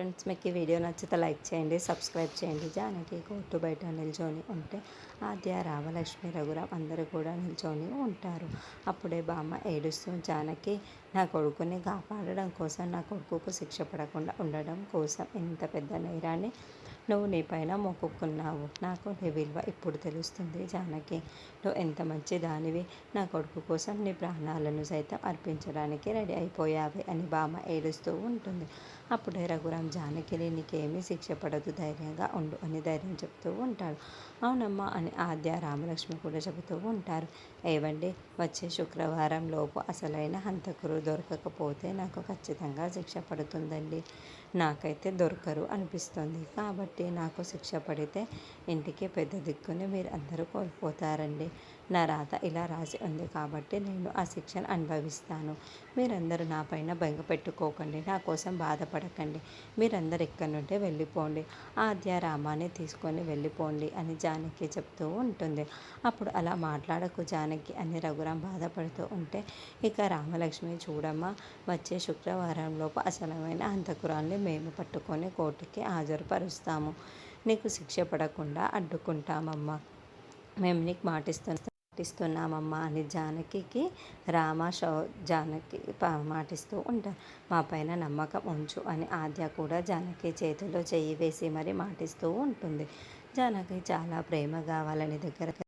Friends మీకు ఈ video నచ్చితే లైక్ చేయండి సబ్స్క్రైబ్ చేయండి. జానకి కోర్టు బయట నిల్చొని ఉంటే ఆద్య రామలక్ష్మి రఘురామ్ అందరూ కూడా నిల్చొని ఉంటారు. అప్పుడే బామ్మ ఏడుస్తూ జానకి నా కొడుకుని కాపాడడం కోసం నా కొడుకుకు శిక్ష పడకుండా ఉండడం కోసం ఇంత పెద్ద నేరాన్ని నువ్వు నీ పైన మొక్కుకున్నావు. నాకు నీ విలువ ఇప్పుడు తెలుస్తుంది జానకి. నువ్వు ఎంత మంచి దానివి. నా కొడుకు కోసం నీ ప్రాణాలను సైతం అర్పించడానికి రెడీ అయిపోయావి అని బామ్మ ఏడుస్తూ ఉంటుంది. అప్పుడే రఘురాం జానకిని నీకేమీ శిక్ష పడదు ధైర్యంగా ఉండు అని ధైర్యం చెప్తూ ఉంటాడు. అవునమ్మా అని ఆద్య రామలక్ష్మి కూడా చెబుతూ ఉంటారు. ఏవండి? వచ్చే శుక్రవారం లోపు అసలైన హంతకులు దొరకకపోతే నాకు ఖచ్చితంగా శిక్ష పడుతుందండి. నాకైతే దొరకరు అనిపిస్తుంది. కాబట్టి నాకు శిక్ష పడితే ఇంటికి పెద్ద దిక్కుని మీరు అందరూ కోల్పోతారండి. నా రాత ఇలా రాసి ఉంది కాబట్టి నేను ఆ శిక్షను అనుభవిస్తాను. మీరందరూ నా పైన బెంగ పెట్టుకోకండి. నా కోసం బాధపడకండి. మీరందరు ఇక్కడి నుండి వెళ్ళిపోండి. ఆద్యారామాన్ని తీసుకొని వెళ్ళిపోండి అని జానకి చెప్తూ ఉంటుంది. అప్పుడు అలా మాట్లాడకు జానకి అని రఘురాం బాధపడుతూ ఉంటే ఇక రామలక్ష్మి చూడమ్మ వచ్చే శుక్రవారం లోపు అసలమైన అంతకురాల్ని మేము పట్టుకొని కోర్టుకి హాజరుపరుస్తాము నీకు శిక్ష పడకుండా అడ్డుకుంటామమ్మా. మేము నీకు మాటిస్తున్నాం మాటిస్తున్నామమ్మా అని జానకికి రామ షౌ జానకి మాటిస్తూ ఉంటారు. మా పైన నమ్మకం ఉంచు అని ఆద్య కూడా జానకి చేతిలో చేయి వేసి మరి మాటిస్తూ ఉంటుంది. జానకి చాలా ప్రేమగా వాళ్ళని దగ్గర